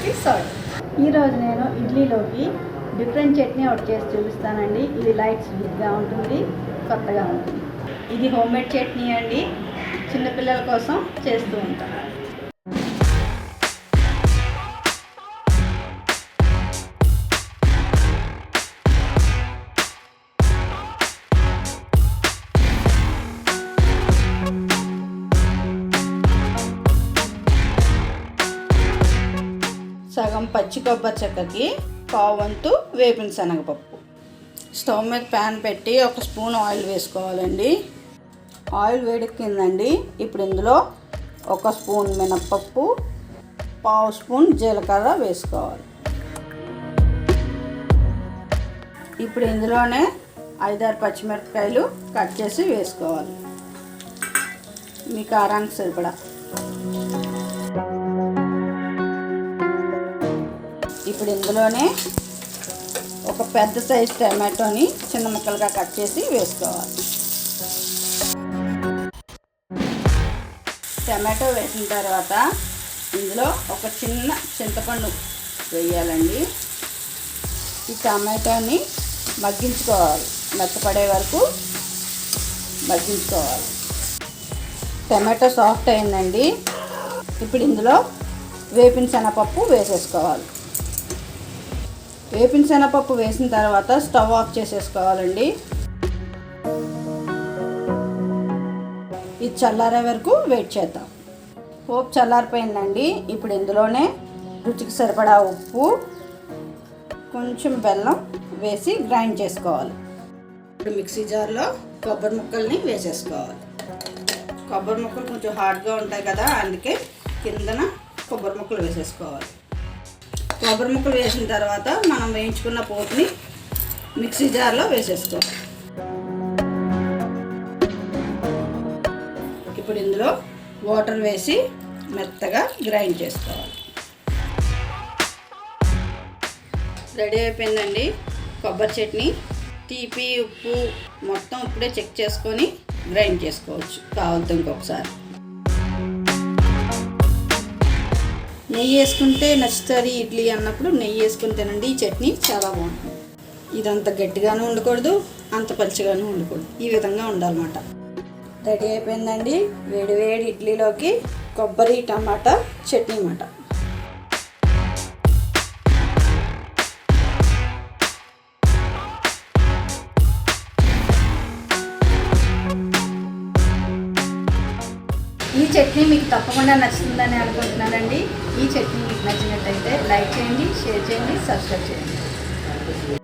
అందరికీ ఈరోజు నేను ఇడ్లీలోకి డిఫరెంట్ చట్నీ ఒకటి చేసి చూపిస్తానండి. ఇది లైట్ స్వీట్గా ఉంటుంది కొత్తగా ఉంటుంది. ఇది హోమ్ మేడ్ చట్నీ అండి. చిన్నపిల్లల కోసం చేస్తూ ఉంటాను సగం పచ్చి కొబ్బరి చెక్కకి పావంతు వేపిన శనగపప్పు. స్టవ్ మీద ప్యాన్ పెట్టి ఒక స్పూన్ ఆయిల్ వేసుకోవాలండి. ఆయిల్ వేడెక్కిందండి. ఇప్పుడు ఇందులో ఒక స్పూన్ మినప్పప్పు పావు స్పూన్ జీలకర్ర వేసుకోవాలి. ఇప్పుడు ఇందులోనే ఐదారు పచ్చిమిరపకాయలు కట్ చేసి వేసుకోవాలి. మీ కారానికి సరిపడా? ఇప్పుడు ఇందులోనే ఒక పెద్ద సైజ్ టమాటోని చిన్న ముక్కలుగా కట్ చేసి వేసుకోవాలి. టమాటో వేసిన తర్వాత ఇందులో ఒక చిన్న చింతపండు వేయాలండి. ఈ టమాటోని మగ్గించుకోవాలి. మెత్తపడే వరకు మగ్గించుకోవాలి. టమాటో సాఫ్ట్ అయిందండి. ఇప్పుడు ఇందులో వేపిన శనగపప్పు వేసేసుకోవాలి. వేపిన శనగపప్పు వేసిన తర్వాత స్టవ్ ఆఫ్ చేసేసుకోవాలండి. ఇది చల్లారే వరకు వెయిట్ చేద్దాం. పోపు చల్లారిపోయిందండి. ఇప్పుడు ఇందులోనే రుచికి సరిపడా ఉప్పు కొంచెం బెల్లం వేసి గ్రైండ్ చేసుకోవాలి. ఇప్పుడు మిక్సీ జార్లో కొబ్బరి ముక్కల్ని వేసేసుకోవాలి. కొబ్బరి ముక్కలు కొంచెం హార్డ్గా ఉంటాయి కదా అందుకే కిందన కొబ్బరి ముక్కలు వేసేసుకోవాలి. కొబ్బరి ముక్కలు వేసిన తర్వాత మనం వేయించుకున్న పోపుని మిక్సీ జార్లో వేసేసుకోవాలి. ఇప్పుడు ఇందులో వాటర్ వేసి మెత్తగా గ్రైండ్ చేసుకోవాలి. రెడీ అయిపోయిందండి కొబ్బరి చట్నీ. తీపి ఉప్పు మొత్తం ఇప్పుడే చెక్ చేసుకొని గ్రైండ్ చేసుకోవచ్చు. కావాలితే ఇంకొకసారి. నెయ్యి వేసుకుంటే నచ్చుతుంది ఇడ్లీ అన్నప్పుడు నెయ్యి వేసుకుని తినండి. ఈ చట్నీ చాలా బాగుంటుంది. ఇదంత గట్టిగాను ఉండకూడదు అంత పలుచగాను ఉండకూడదు. ఈ విధంగా ఉండాలన్నమాట. రెడీ అయిపోయిందండి. వేడి వేడి ఇడ్లీలోకి కొబ్బరి టమాటా చట్నీ అన్నమాట. చట్నీ మీకు తప్పకుండా నచ్చుతుందని అనుకుంటున్నానండి. ఈ చట్నీ మీకు నచ్చినట్టయితే లైక్ చేయండి షేర్ చేయండి సబ్స్క్రైబ్ చేయండి.